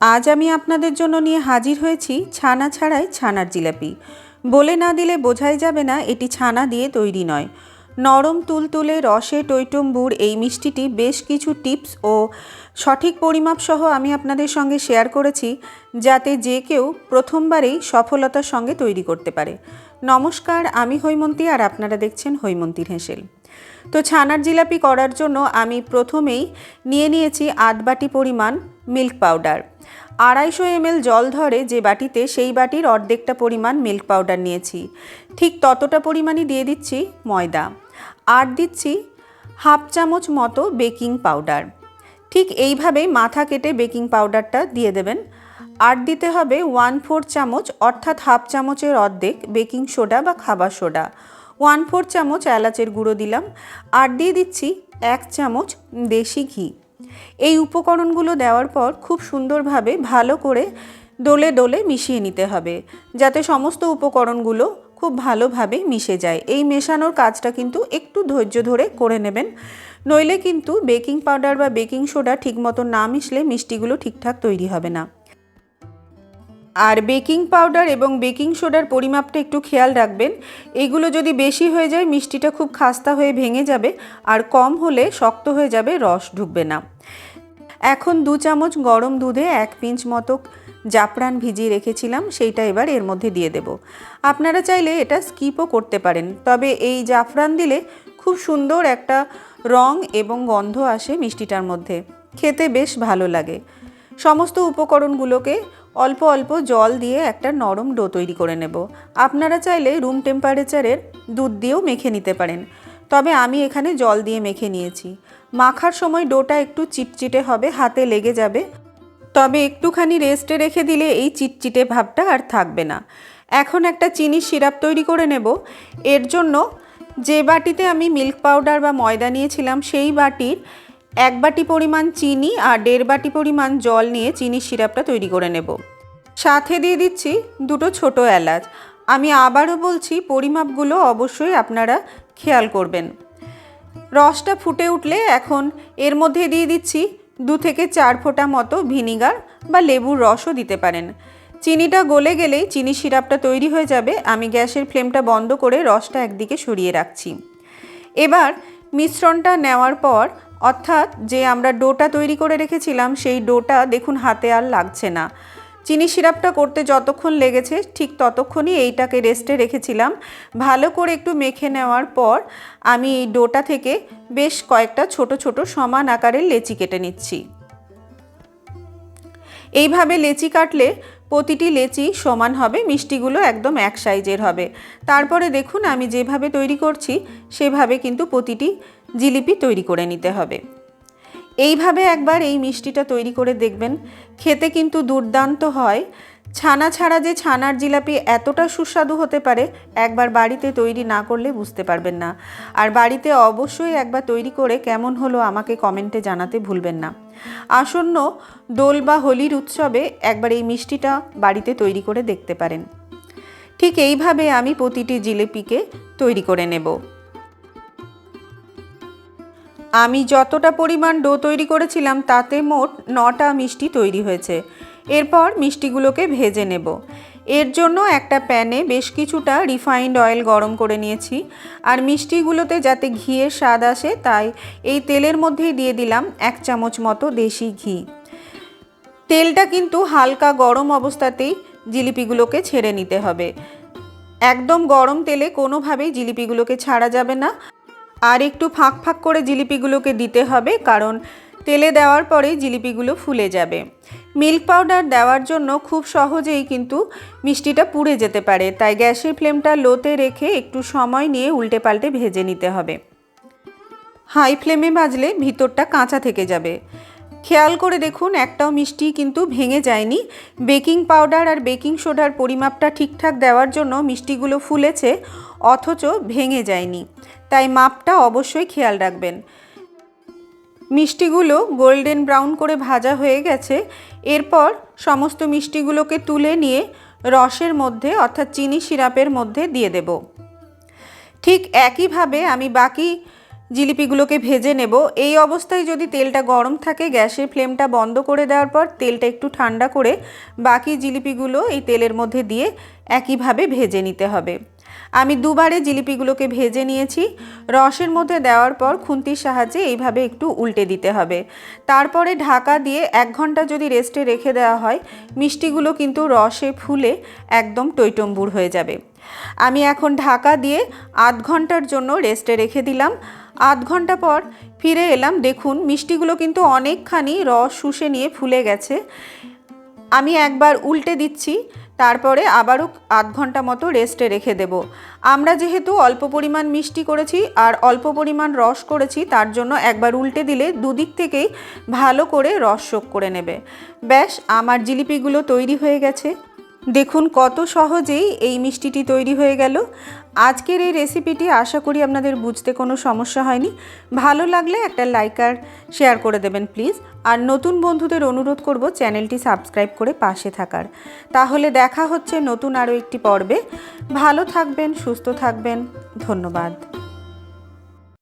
আজ আমি আপনাদের জন্য নিয়ে হাজির হয়েছি ছানা ছাড়াই ছানার জিলাপি। বলে না দিলে বোঝাই যাবে না, এটি ছানা দিয়ে তৈরি নয়। নরম তুলতুলে রসে টৈটম্বুর এই মিষ্টিটি বেশ কিছু টিপস ও সঠিক পরিমাপ সহ আমি আপনাদের সঙ্গে শেয়ার করেছি, যাতে যে কেউ প্রথমবারেই সফলতার সঙ্গে তৈরি করতে পারে। নমস্কার, আমি হৈমন্তী আর আপনারা দেখছেন হৈমন্তীর হেসেল। তো ছানার জিলাপি করার জন্য আমি প্রথমেই নিয়ে নিয়েছি আধ বাটি পরিমাণ মিল্ক পাউডার। আড়াইশো এমএল জল ধরে যে বাটিতে সেই বাটির অর্ধেকটা পরিমাণ মিল্ক পাউডার নিয়েছি। ঠিক ততটা পরিমাণই দিয়ে দিচ্ছি ময়দা। আর দিচ্ছি হাফ চামচ মতো বেকিং পাউডার। ঠিক এইভাবেই মাথা কেটে বেকিং পাউডারটা দিয়ে দেবেন। আর দিতে হবে ওয়ান ফোর চামচ অর্থাৎ হাফ চামচের অর্ধেক বেকিং সোডা বা খাবার সোডা। ওয়ান ফোর চামচ এলাচের গুঁড়ো দিলাম। আর দিয়ে দিচ্ছি এক চামচ দেশি ঘি। এই উপকরণগুলো দেওয়ার পর খুব সুন্দরভাবে ভালো করে দোলে দোলে মিশিয়ে নিতে হবে, যাতে সমস্ত উপকরণগুলো খুব ভালোভাবে মিশে যায়। এই মেশানোর কাজটা কিন্তু একটু ধৈর্য ধরে করে নেবেন, নইলে কিন্তু বেকিং পাউডার বা বেকিং সোডা ঠিক মতো না মিশলে মিষ্টিগুলো ঠিকঠাক তৈরি হবে না। আর বেকিং পাউডার এবং বেকিং সোডার পরিমাপটা একটু খেয়াল রাখবেন। এগুলো যদি বেশি হয়ে যায়, মিষ্টিটা খুব খাস্তা হয়ে ভেঙে যাবে আর কম হলে শক্ত হয়ে যাবে, রস ঢুকবে না। এখন দু চামচ গরম দুধে এক পিঞ্চ মতো জাফরান ভিজিয়ে রেখেছিলাম, সেইটা এবার এর মধ্যে দিয়ে দেব। আপনারা চাইলে এটা স্কিপও করতে পারেন, তবে এই জাফরান দিলে খুব সুন্দর একটা রং এবং গন্ধ আসে মিষ্টিটার মধ্যে। খেতে বেশ ভালো লাগে। সমস্ত উপকরণগুলোকে অল্প অল্প জল দিয়ে একটা নরম ডো তৈরি করে নেব। আপনারা চাইলে রুম টেম্পারেচারের দুধ দিয়েও মেখে নিতে পারেন। তবে আমি এখানে জল দিয়ে মেখে নিয়েছি। মাখার সময় ডোটা একটু চিটচিটে হবে, হাতে লেগে যাবে। তবে একটুখানি রেস্টে রেখে দিলে এই চিটচিটে ভাবটা আর থাকবে না। এখন একটা চিনির সিরাপ তৈরি করে নেব। এর জন্য যে বাটিতে আমি মিল্ক পাউডার বা ময়দা নিয়েছিলাম, সেই বাটির এক বাটি পরিমাণ চিনি আর দেড় বাটি পরিমাণ জল নিয়ে চিনির সিরাপটা তৈরি করে নেব। সাথে দিয়ে দিচ্ছি দুটো ছোট এলাচ। আমি আবারও বলছি, পরিমাপগুলো অবশ্যই আপনারা খেয়াল করবেন। রসটা ফুটে উঠলে এখন এর মধ্যে দিয়ে দিচ্ছি দু থেকে চার ফোঁটা মতো ভিনিগার বা লেবুর রসও দিতে পারেন। চিনিটা গলে গেলেই চিনি সিরাপটা তৈরি হয়ে যাবে। আমি গ্যাসের ফ্লেমটা বন্ধ করে রসটা একদিকে সরিয়ে রাখছি। এবার মিশ্রণটা নেওয়ার পর অর্থাৎ যে আমরা ডোটা তৈরি করে রেখেছিলাম, সেই ডোটা দেখুন হাতে আর লাগছে না। চিনি সিরাপটা করতে যতক্ষণ লেগেছে, ঠিক ততক্ষণই এইটাকে রেস্টে রেখেছিলাম। ভালো করে একটু মেখে নেওয়ার পর আমি এই ডোটা থেকে বেশ কয়েকটা ছোট ছোট সমান আকারের লেচি কেটে নিচ্ছি। এইভাবে লেচি কাটলে প্রতিটি লেচি সমান হবে, মিষ্টিগুলো একদম এক সাইজের হবে। তারপরে দেখুন আমি যেভাবে তৈরি করছি, সেভাবে কিন্তু প্রতিটি জিলিপি তৈরি করে নিতে হবে। এইভাবে একবার এই মিষ্টিটা তৈরি করে দেখবেন। খেতে কিন্তু দুর্দান্ত হয়। ছানা ছাড়া যে ছানার জিলাপি এতটা সুস্বাদু হতে পারে, একবার বাড়িতে তৈরি না করলে বুঝতে পারবেন না। আর বাড়িতে অবশ্যই একবার তৈরি করে কেমন হলো আমাকে কমেন্টে জানাতে ভুলবেন না। আসন্ন দোল বা হোলির উৎসবে একবার এই মিষ্টিটা বাড়িতে তৈরি করে দেখতে পারেন। ঠিক এইভাবে আমি প্রতিটি জিলিপিকে তৈরি করে নেব। আমি যতটা পরিমাণ ডো তৈরি করেছিলাম, তাতে মোট নটা মিষ্টি তৈরি হয়েছে। এরপর মিষ্টিগুলোকে ভেজে নেব। এর জন্য একটা প্যানে বেশ কিছুটা রিফাইন্ড অয়েল গরম করে নিয়েছি। আর মিষ্টিগুলোতে যাতে ঘিয়ের স্বাদ আসে, তাই এই তেলের মধ্যেই দিয়ে দিলাম এক চামচ মতো দেশি ঘি। তেলটা কিন্তু হালকা গরম অবস্থাতেই জিলিপিগুলোকে ছেড়ে নিতে হবে। একদম গরম তেলে কোনোভাবেই জিলিপিগুলোকে ছাড়া যাবে না। আর একটু ফাঁক ফাঁক করে জিলিপিগুলোকে দিতে হবে, কারণ তেলে দেওয়ার পরে জিলিপিগুলো ফুলে যাবে। মিল্ক পাউডার দেওয়ার জন্য খুব সহজেই কিন্তু মিষ্টিটা পুড়ে যেতে পারে, তাই গ্যাসের ফ্লেমটা লোতে রেখে একটু সময় নিয়ে উল্টে পাল্টে ভেজে নিতে হবে। হাই ফ্লেমে বাজলে ভিতরটা কাঁচা থেকে যাবে। খেয়াল করে দেখুন, একটাও মিষ্টি কিন্তু ভেঙে যায়নি। বেকিং পাউডার আর বেকিং সোডার পরিমাপটা ঠিকঠাক দেওয়ার জন্য মিষ্টিগুলো ফুলেছে, অথচ ভেঙে যায়নি। তাই মাপটা অবশ্যই খেয়াল রাখবেন। মিষ্টিগুলো গোল্ডেন ব্রাউন করে ভাজা হয়ে গেছে। এরপর সমস্ত মিষ্টিগুলোকে তুলে নিয়ে রসের মধ্যে, অর্থাৎ চিনি সিরাপের মধ্যে দিয়ে দেব। ঠিক একইভাবে আমি বাকি জিলিপিগুলোকে ভেজে নেব। এই অবস্থায় যদি তেলটা গরম থাকে, গ্যাসের ফ্লেমটা বন্ধ করে দেওয়ার পর তেলটা একটু ঠান্ডা করে বাকি জিলিপিগুলো এই তেলের মধ্যে দিয়ে একইভাবে ভেজে নিতে হবে। আমি দুবারে জিলিপিগুলোকে ভেজে নিয়েছি। রসের মধ্যে দেওয়ার পর খুন্তির সাহায্যে এইভাবে একটু উল্টে দিতে হবে। তারপরে ঢাকা দিয়ে এক ঘণ্টা যদি রেস্টে রেখে দেওয়া হয়, মিষ্টিগুলো কিন্তু রসে ফুলে একদম টৈটম্বুর হয়ে যাবে। আমি এখন ঢাকা দিয়ে আধ ঘণ্টার জন্য রেস্টে রেখে দিলাম। আধ ঘণ্টা পর ফিরে এলাম। দেখুন, মিষ্টিগুলো কিন্তু অনেকখানি রস শুষে নিয়ে ফুলে গেছে। আমি একবার উল্টে দিচ্ছি, তারপরে আবারও আধ ঘণ্টা মতো রেস্টে রেখে দেব। আমরা যেহেতু অল্প পরিমাণ মিষ্টি করেছি আর অল্প পরিমাণ রস করেছি, তার জন্য একবার উল্টে দিলে দুদিক থেকেই ভালো করে রস শোক করে নেবে। ব্যাস, আমার জিলিপিগুলো তৈরি হয়ে গেছে। দেখুন কত সহজেই এই মিষ্টিটি তৈরি হয়ে গেল। আজকের এই রেসিপিটি আশা করি আপনাদের বুঝতে কোনো সমস্যা হয়নি। ভালো লাগলে একটা লাইক আর শেয়ার করে দেবেন প্লিজ। আর নতুন বন্ধুদের অনুরোধ করব চ্যানেলটি সাবস্ক্রাইব করে পাশে থাকার। তাহলে দেখা হচ্ছে নতুন আরও একটি পর্বে। ভালো থাকবেন, সুস্থ থাকবেন। ধন্যবাদ।